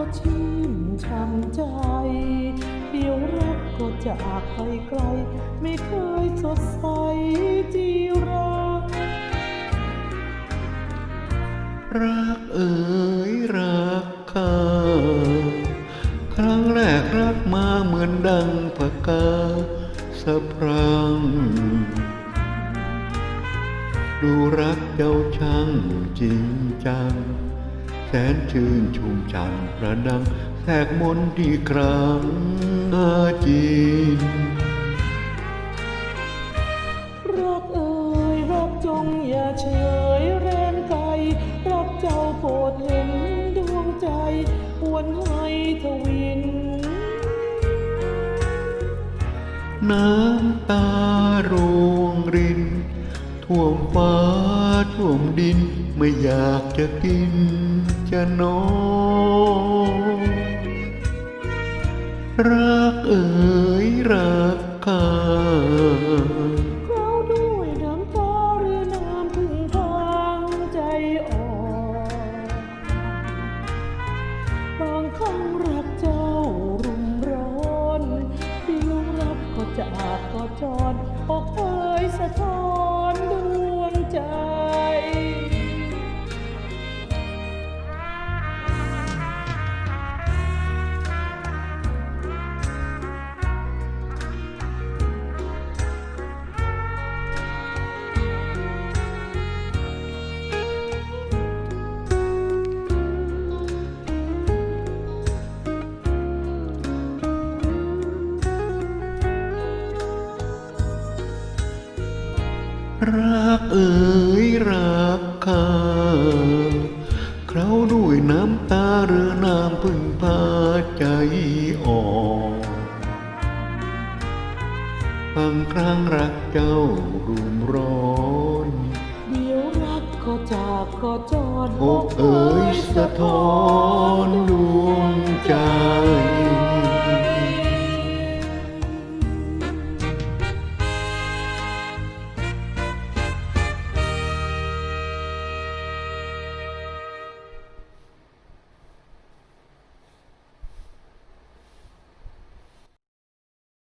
ก็ชื่นช้ำใจ เดี๋ยวรักก็จากไปไกล ไม่เคยสดใสจีรักรักเอ๋ยรักข้าครั้งแรกรักมาเหมือนดังปากกาสะพรัง ดูรักเจ้าช่างจริงจัง แสนชื่นชุ่มชันประดังแทรกมนที่ครั้งอาจีนรักเอ่ยรักจงอย่าเฉยแรนไกลรักเจ้าโปรดเห็นดวงใจวนให้ทวิน น้ำตาร่วงรินท่วมฟ้าท่วมดินไม่อยากจะกิน จะนอนรักเอ๋ยรักข้าเราด้วยน้ำตาหรือน้ำพึ่งทางใจอ่อนบางครั้งรักเจ้ารุมร้อนเดียวรักก็จากก็จรอกเอ่ยสะท้อนดวงใจ รักเอ๋ยรักข้าเขาด้วยน้ำตาหรือน้ำพึ่งพาใจอ่อนบางครั้งรักเจ้ารุมร้อนเดี๋ยวรักก็จากก็จรอกเอ๋ยสะท้อนดวงใจ